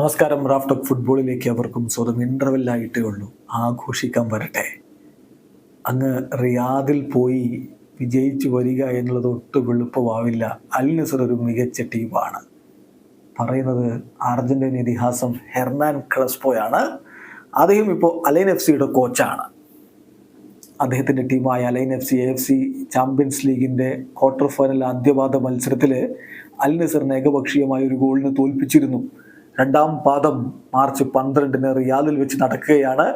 നമസ്കാരം raft of ഫുട്ബോളിലേക്ക് അവർക്കും സ്വന്തം ഇന്റർവെല്ലായിട്ടേ ഉള്ളൂ. ആഘോഷിക്കാൻ വരട്ടെ. അങ്ങ് റിയാദിൽ പോയി വിജയിച്ചു വരിക എന്നുള്ളത് ഒട്ടും എളുപ്പമാവില്ല. അൽ നസർ ഒരു മികച്ച ടീമാണ്. പറയുന്നത് അർജന്റീന ഇതിഹാസം ഹെർനാൻ ക്രസ്പോയാണ്. അദ്ദേഹം ഇപ്പോൾ അലൈൻ എഫ് സിയുടെ കോച്ചാണ്. അദ്ദേഹത്തിന്റെ ടീമായ Al Ain F C F C champions ലീഗിന്റെ ക്വാർട്ടർ ഫൈനൽ ആദ്യപാദ മത്സരത്തിൽ അൽ നസറിനെ ഏകപക്ഷീയമായ ഒരു ഗോളിന് തോൽപ്പിച്ചിരുന്നു. രണ്ടാം പാദം മാർച്ച് പന്ത്രണ്ടിന് റിയാദിൽ വെച്ച് നടക്കുകയാണ്.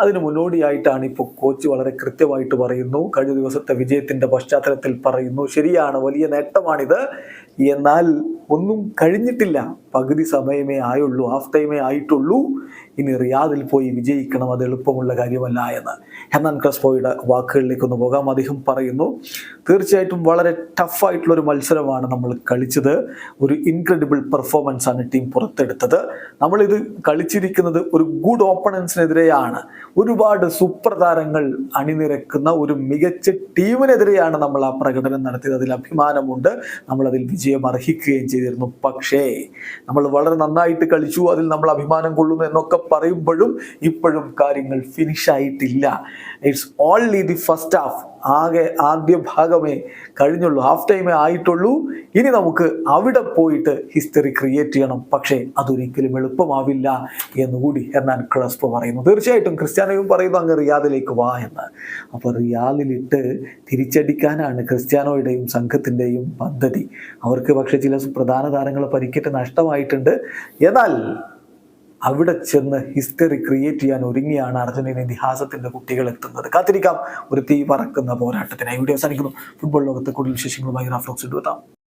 അതിന് മുന്നോടിയായിട്ടാണ് ഇപ്പോൾ കോച്ച് വളരെ കൃത്യമായിട്ട് പറയുന്നു. കഴിഞ്ഞ ദിവസത്തെ വിജയത്തിന്റെ പശ്ചാത്തലത്തിൽ പറയുന്നു. ശരിയാണ് വലിയ നേട്ടമാണിത്. എന്നാൽ ഒന്നും കഴിഞ്ഞിട്ടില്ല. പകുതി സമയമേ ആയുള്ളൂ ഹാഫ് ടൈമേ ആയിട്ടുള്ളൂ. ഇനി റിയാദിൽ പോയി വിജയിക്കണം അത് എളുപ്പമുള്ള കാര്യമല്ല എന്ന്. ഹെന്നാൻ ക്രസ്പോയുടെ വാക്കുകളിലേക്ക് ഒന്ന് പോകാം. അദ്ദേഹം പറയുന്നു തീർച്ചയായിട്ടും വളരെ ടഫായിട്ടുള്ള ഒരു മത്സരമാണ് നമ്മൾ കളിച്ചത്. ഒരു ഇൻക്രെഡിബിൾ പെർഫോമൻസ് ആണ് ടീം പുറത്തെടുത്തത്. നമ്മളിത് കളിച്ചിരിക്കുന്നത് ഒരു ഗുഡ് ഓപ്പണൻസിനെതിരെയാണ് ഒരുപാട് സൂപ്പർ താരങ്ങൾ അണിനിരക്കുന്ന ഒരു മികച്ച ടീമിനെതിരെയാണ് നമ്മൾ ആ പ്രകടനം നടത്തിയത്. അതിൽ അഭിമാനമുണ്ട്. നമ്മളതിൽ വിജയം അർഹിക്കുകയും ചെയ്തിരുന്നു. പക്ഷേ നമ്മൾ വളരെ നന്നായിട്ട് കളിച്ചു അതിൽ നമ്മൾ അഭിമാനം കൊള്ളുന്നു എന്നൊക്കെ പറയുമ്പോഴും ഇപ്പോഴും കാര്യങ്ങൾ ഫിനിഷ് ആയിട്ടില്ല. It's only the first half ആകെ ആദ്യ ഭാഗമേ കഴിഞ്ഞുള്ളൂ. ഹാഫ് ടൈമേ ആയിട്ടുള്ളൂ. ഇനി നമുക്ക് അവിടെ പോയിട്ട് ഹിസ്റ്ററി ക്രിയേറ്റ് ചെയ്യണം. പക്ഷേ അതൊരിക്കലും എളുപ്പമാവില്ല എന്നുകൂടി ഹെർനാൻ ക്രസ്പോ പറയുന്നു. തീർച്ചയായിട്ടും ക്രിസ്ത്യാനോയും പറയുന്നു അങ്ങ് റിയാദിലേക്ക് വാ എന്ന്. അപ്പോൾ റിയാലിലിട്ട് തിരിച്ചടിക്കാനാണ് ക്രിസ്ത്യാനോയുടെയും സംഘത്തിന്റെയും പദ്ധതി. അവർക്ക് പക്ഷേ ചില പ്രധാന താരങ്ങൾ പരിക്കേറ്റ് നഷ്ടമായിട്ടുണ്ട്. എന്നാൽ അവിടെ ചെന്ന് ഹിസ്റ്ററി ക്രിയേറ്റ് ചെയ്യാൻ ഒരുങ്ങിയാണ് അർജന്റീന ഇതിഹാസത്തിന്റെ കുട്ടികൾ എത്തുന്നത്. കാത്തിരിക്കാം ഒരു തീ പറക്കുന്ന പോരാട്ടത്തിനായി വീഡിയോ അവസാനിക്കുന്നു. ഫുട്ബോൾ ലോകത്ത് കൂടുതൽ വിശേഷങ്ങളുമായി റാഫ്ലോക്സ് എടുത്താം